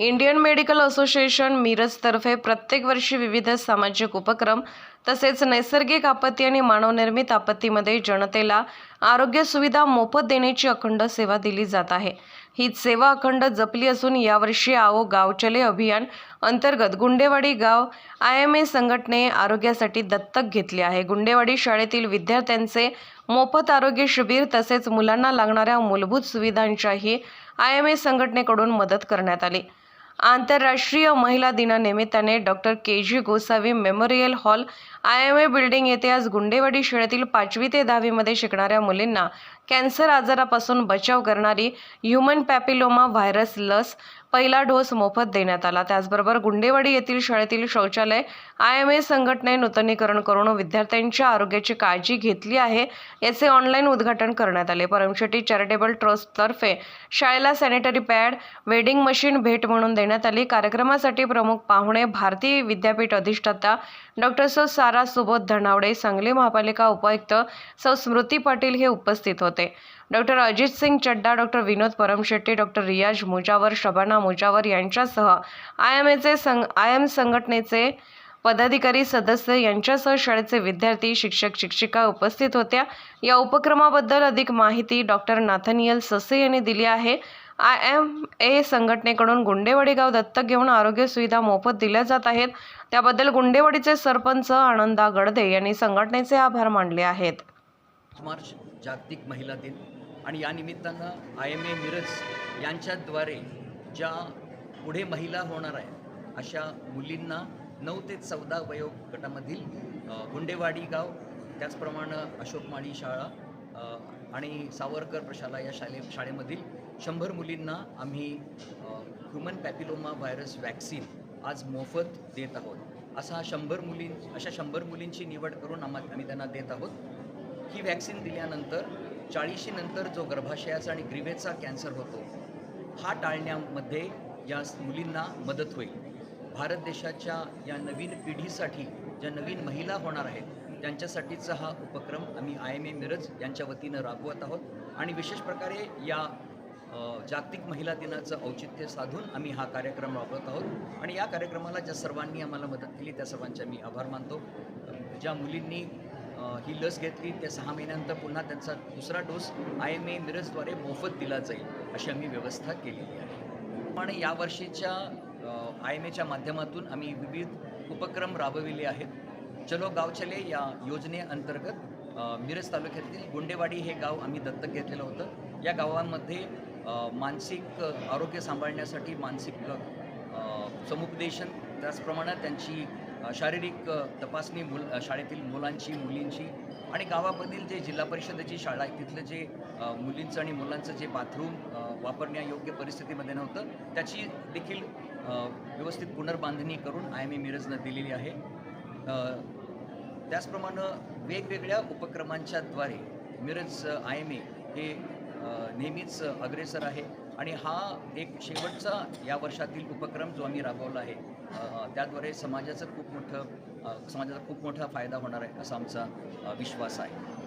Indian medical association मिरजतर्फे प्रत्येक वर्षी विविध सामाजिक उपक्रम तसेच नैसर्गिक आपत्ती आणि मानवनिर्मित आपत्तीमध्ये जनतेला आरोग्य सुविधा मोफत देण्याची अखंड सेवा दिली जात आहे. ही सेवा अखंड जपली असून यावर्षी आओ गाव चले अभियान अंतर्गत गुंडेवाडी गाव आय एम ए संघटने आरोग्यासाठी दत्तक घेतले आहे. गुंडेवाडी शाळेतील विद्यार्थ्यांचे मोफत आरोग्य शिबिर तसेच मुलांना लागणाऱ्या मूलभूत सुविधांच्याही आय एम ए संघटनेकडून मदत करण्यात आली. आंतरराष्ट्रीय महिला दिनानिमित्ताने doctor K G Gosavi memorial hall I M A building येथे आज गुंडेवाडी शाळेतील पाचवी ते दहावीमध्ये शिकणाऱ्या मुलींना कॅन्सर आजारापासून बचाव करणारी ह्युमन पॅपिलोमा व्हायरस लस पहिला डोस मोफत देण्यात आला. त्याचबरोबर गुंडेवाडी येथील शाळेतील शौचालय आय एम ए संघटने नूतनीकरण करून विद्यार्थ्यांच्या आरोग्याची काळजी घेतली आहे याचे ऑनलाईन उद्घाटन करण्यात आले. परमशेटी चॅरिटेबल ट्रस्टतर्फे शाळेला सॅनिटरी पॅड वेडिंग मशीन भेट म्हणून देण्यात आली. कार्यक्रमासाठी प्रमुख पाहुणे भारतीय विद्यापीठ अधिष्ठाता डॉक्टर सौ सारा सुबोध धनावडे सांगली महापालिका उपायुक्त सौ स्मृती पाटील हे उपस्थित होते. Doctor Ajit Singh Chadda doctor Vinod Paramshetti doctor Riyaz Mujawar Shabana Mujawar यांच्यासह आय एम एचे संघ आय एम संघटनेचे पदाधिकारी सदस्य यांच्यासह शाळेचे विद्यार्थी शिक्षक शिक्षिका उपस्थित होत्या. या उपक्रमाबद्दल अधिक माहिती डॉक्टर नाथनियल ससे यांनी दिली आहे. आय एम ए संघटनेकडून गुंडेवाडी गाव दत्तक घेऊन आरोग्य सुविधा मोफत दिल्या जात आहेत. त्याबद्दल गुंडेवाडीचे सरपंच आनंदा गडदे यांनी संघटनेचे आभार मानले आहेत. मार्च जागतिक महिला दिन. आणि या निमित्तानं आय एम ए मिरज यांच्याद्वारे ज्या पुढे महिला होणार आहे अशा मुलींना नऊ ते चौदा वयोगटामधील गुंडेवाडी गाव त्याचप्रमाणे अशोकमाळी शाळा आणि सावरकर प्रशाला या शाळे शाळेमधील शंभर मुलींना आम्ही ह्युमन पॅपिलोमा व्हायरस वॅक्सिन आज मोफत देत आहोत. असा शंभर मुलीं अशा शंभर मुलींची निवड करून आम्हा आम्ही त्यांना देत आहोत. ही वॅक्सिन दिल्यानंतर चाळीशीनंतर जो गर्भाशयाचा आणि ग्रीवेचा कॅन्सर होतो हा टाळण्यामध्ये या मुलींना मदत होईल. भारत देशाच्या या नवीन पिढीसाठी ज्या नवीन महिला होणार आहेत त्यांच्यासाठीचा हा उपक्रम आम्ही आय एम ए मिरज यांच्या वतीनं राबवत आहोत. आणि विशेष प्रकारे या जागतिक महिला दिनाचं औचित्य साधून आम्ही हा कार्यक्रम राबवत आहोत. आणि या कार्यक्रमाला ज्या सर्वांनी आम्हाला मदत केली त्या सर्वांचे मी आभार मानतो. ज्या मुलींनी ही लस घेतली त्या सहा महिन्यानंतर पुन्हा त्यांचा दुसरा डोस आय एम ए मिरजद्वारे मोफत दिला जाईल अशी आम्ही व्यवस्था केलेली आहे. पण यावर्षीच्या आय एम एच्या माध्यमातून आम्ही विविध उपक्रम राबविले आहेत. चलो गाव चले या योजनेअंतर्गत मिरज तालुक्यातील गुंडेवाडी हे गाव आम्ही दत्तक घेतलेलं होतं. या गावांमध्ये मानसिक आरोग्य सांभाळण्यासाठी मानसिक समुपदेशन त्याचप्रमाणे त्यांची शारीरिक तपासणी मुल शाळेतील मुलांची मुलींची आणि गावामधील जे जिल्हा परिषदेची शाळा आहे तिथलं जे मुलींचं आणि मुलांचं जे बाथरूम वापरण्यायोग्य परिस्थितीमध्ये नव्हतं त्याची देखील व्यवस्थित पुनर्बांधणी करून आय एम ए मिरजनं दिलेली आहे. त्याचप्रमाणे वेगवेगळ्या उपक्रमांच्याद्वारे मिरज आय एम ए हे नेहमीच अग्रेसर आहे. आणि हा एक शेवटचा या वर्षातील उपक्रम जो आम्ही राबवला आहे त्याद्वारे समाजाचं खूप मोठं समाजाचा खूप मोठा फायदा होणार आहे असा आमचा विश्वास आहे.